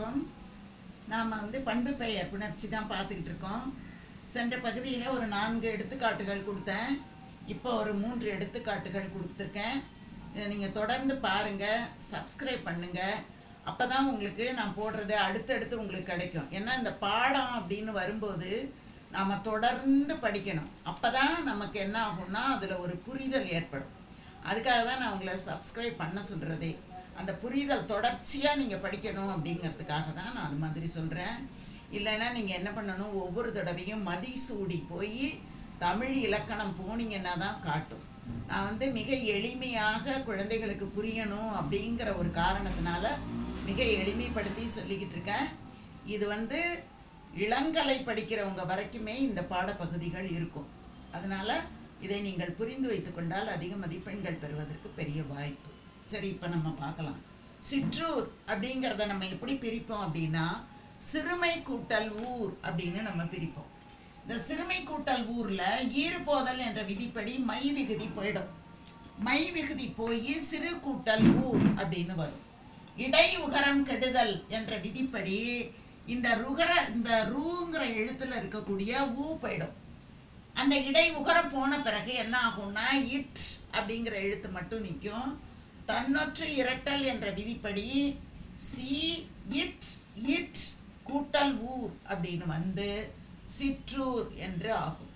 வணக்கம் நாம் வந்து பண்பு பெயர் புணர்ச்சி தான் பார்த்துக்கிட்டு இருக்கோம். சென்ற பகுதியில் ஒரு நான்கு எடுத்துக்காட்டுகள் கொடுத்தேன். இப்போ ஒரு மூன்று எடுத்துக்காட்டுகள் கொடுத்துருக்கேன். இதை நீங்கள் தொடர்ந்து பாருங்கள் சப்ஸ்கிரைப் பண்ணுங்கள் அப்போ தான் உங்களுக்கு நான் போடுறது அடுத்தடுத்து உங்களுக்கு கிடைக்கும். ஏன்னா இந்த பாடம் அப்படின்னு வரும்போது நாம் தொடர்ந்து படிக்கணும். அப்போ தான் நமக்கு என்ன ஆகும்னா அதில் ஒரு புரிதல் ஏற்படும். அதுக்காக தான் நான் உங்களை சப்ஸ்கிரைப் பண்ண சொல்கிறதே அந்த புரிதல் தொடர்ச்சியாக நீங்கள் படிக்கணும் அப்படிங்கிறதுக்காக தான் நான் அது மாதிரி சொல்கிறேன் இல்லைன்னா நீங்கள் என்ன பண்ணணும்? ஒவ்வொரு தடவையும் மதிசூடி போய் தமிழ் இலக்கணம் போனீங்கன்னா தான் காட்டும். நான் வந்து மிக எளிமையாக குழந்தைகளுக்கு புரியணும் அப்படிங்கிற ஒரு காரணத்தினால மிக எளிமைப்படுத்தி சொல்லிக்கிட்டு இருக்கேன். இது வந்து இளங்கலை படிக்கிறவங்க வரைக்குமே இந்த பாடப்பகுதிகள் இருக்கும். அதனால் இதை நீங்கள் புரிந்து வைத்துக்கொண்டால் அதிக மதிப்பெண்கள் பெறுவதற்கு பெரிய வாய்ப்பு. சரி இப்போ நம்ம பார்க்கலாம். சிற்றூர் அப்படிங்கிறத நம்ம எப்படி பிரிப்போம் அப்படின்னா சிறுமை கூட்டல் ஊர் அப்படின்னு நம்ம பிரிப்போம். இந்த சிறுமை கூட்டல் ஊரில் ஈறுபோதல் என்ற விதிப்படி மை விகுதி போயிடும். மை விகுதி போய் சிறு கூட்டல் ஊர் அப்படின்னு வரும். இடை உகரம் கெடுதல் என்ற விதிப்படி இந்த ருகர இந்த ரூங்கிற எழுத்துல இருக்கக்கூடிய ஊ போயிடும். அந்த இடை உகரம் போன பிறகு என்ன ஆகும்னா இட் அப்படிங்கிற எழுத்து மட்டும் நிற்கும். தன்னொற்று இரட்டல் என்ற விதிப்படி சி இட் இட் கூட்டல் ஊர் அப்படின்னு வந்து சிற்றூர் என்று ஆகும்.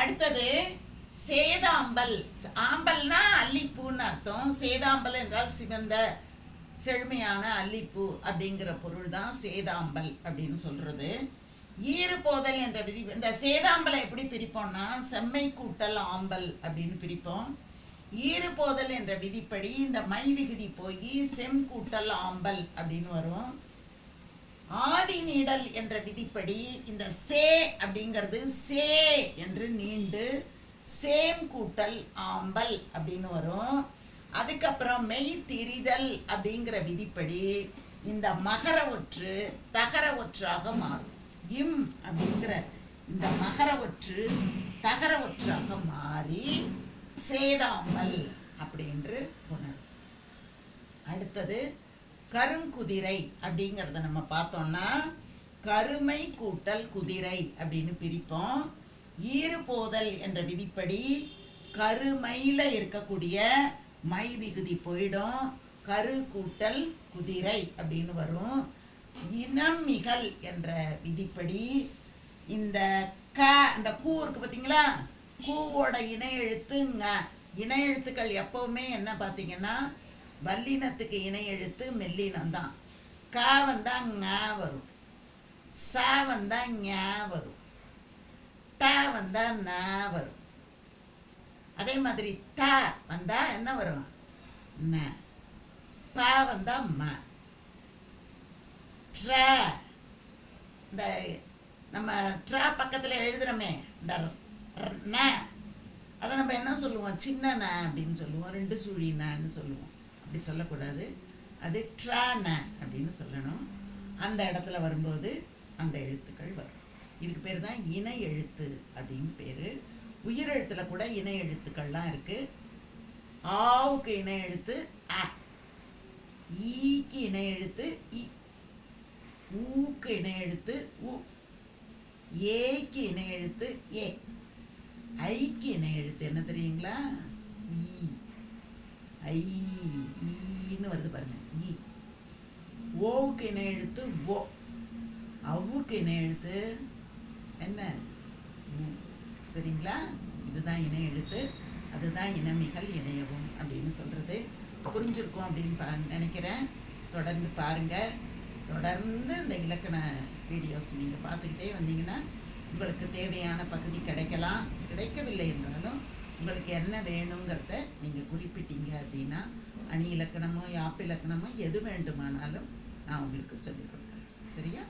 அடுத்தது சேதாம்பல். ஆம்பல்னா அல்லிப்பூன்னு அர்த்தம். சேதாம்பல் என்றால் சிவந்த செழுமையான அல்லிப்பூ அப்படிங்கிற பொருள் தான் சேதாம்பல் அப்படின்னு சொல்றது. ஈறுபோதல் என்ற விதி இந்த சேதாம்பலை எப்படி பிரிப்போம்னா செம்மை கூட்டல் ஆம்பல் அப்படின்னு பிரிப்போம். ஈறுபோதல் என்ற விதிப்படி இந்த மை விகுதி போய் செம் கூட்டல் ஆம்பல் அப்படின்னு வரும் ஆதி நீடல் என்ற விதிப்படி இந்த சே அப்படிங்கிறது சே என்று நீண்டு சேம் கூட்டல் ஆம்பல் அப்படின்னு வரும். அதுக்கப்புறம் மெய் திரிதல் அப்படிங்கிற விதிப்படி இந்த மகர ஒற்று தகர ஒற்றாக மாறும். இம் அப்படிங்கிற இந்த மகர ஒற்று தகர ஒற்றாக மாறி சேதாமல் அப்படின்று புணரும் அடுத்தது கருங்குதிரை அப்படிங்கிறத நம்ம பார்த்தோம்னா கருமை கூட்டல் குதிரை அப்படின்னு பிரிப்போம். ஈறுபோதல் என்ற விதிப்படி கருமையில் இருக்கக்கூடிய மை விகுதி போயிடும். கரு கூட்டல் குதிரை அப்படின்னு வரும். இனமிகல் என்ற விதிப்படி இந்த க அந்த கூ இருக்கு பார்த்தீங்களா? கூவோட இணை எழுத்து இணை எழுத்துக்கள் எப்பவுமே என்ன பார்த்தீங்கன்னா வல்லினத்துக்கு இணை எழுத்து மெல்லினம் தான் க வந்தா ஞா வரும். ச வந்தா ஞா வரும். ட வந்தா ந வரும். அதே மாதிரி த வந்தா என்ன வரும்? ந. ப வந்தா ம. ட்ர. இந்த நம்ம ட்ரா பக்கத்தில் எழுதுறோமே இந்த ர- ந அதை நம்ம என்ன சொல்லுவோம்? சின்ன ந அப்படின்னு சொல்லுவோம். ரெண்டு சுழி நன்னு சொல்லுவோம். அப்படி சொல்லக்கூடாது. அது ட்ரா ந அப்படின்னு சொல்லணும். அந்த இடத்துல வரும்போது அந்த எழுத்துக்கள் வரும். இதுக்கு பேர் தான் இணை எழுத்து அப்படின்னு பேர். உயிரெழுத்தில் கூட இணை எழுத்துக்கள்லாம் இருக்குது ஆவுக்கு இணை எழுத்து அ. ஈக்கு இணை எழுத்து இ. ஊக்கு இணை எழுத்து உ. ஏக்கு இணை எழுத்து ஏ. எழுத்து என்ன தெரியுங்களா? ஈ. ஐ ஈன்னு வருது பாருங்க. ஈ. ஓவுக்கு இணை எழுத்து? ஓ அவுக்கு இணை எழுத்து? என்ன? சரிங்களா? இதுதான் இணை எழுத்து. அதுதான் இனமிகள் இணையவும் அப்படின்னு சொல்கிறது புரிஞ்சிருக்கும் அப்படின்னு பா நினைக்கிறேன். தொடர்ந்து பாருங்கள் தொடர்ந்து இந்த இலக்கண வீடியோஸ் நீங்கள் பார்த்துக்கிட்டே வந்தீங்கன்னா உங்களுக்கு தேவையான பகுதி கிடைக்கலாம். கிடைக்கவில்லை என்றாலும் உங்களுக்கு என்ன வேணுங்கிறத நீங்கள் குறிப்பிட்டீங்க அப்படின்னா அணி இலக்கணமோ யாப்பு இலக்கணமோ எது வேண்டுமானாலும் நான் உங்களுக்கு சொல்லிக் கொடுக்குறேன். சரியா?